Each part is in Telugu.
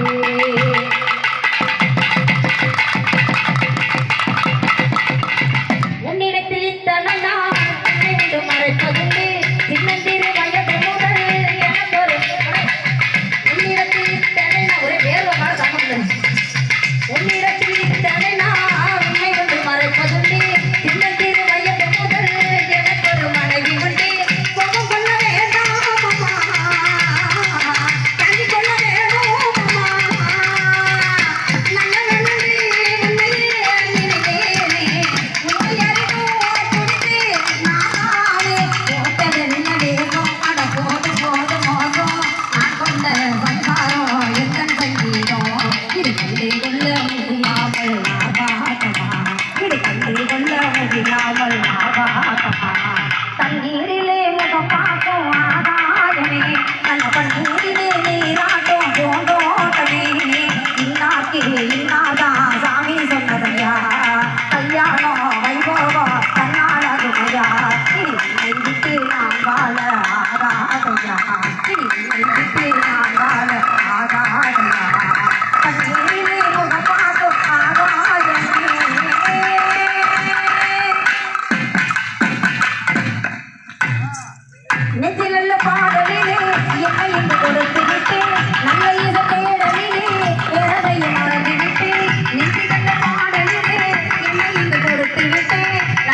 Thank you. Thì.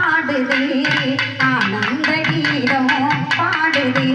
ஆடுதே ஆனந்த கீதம் பாடுதே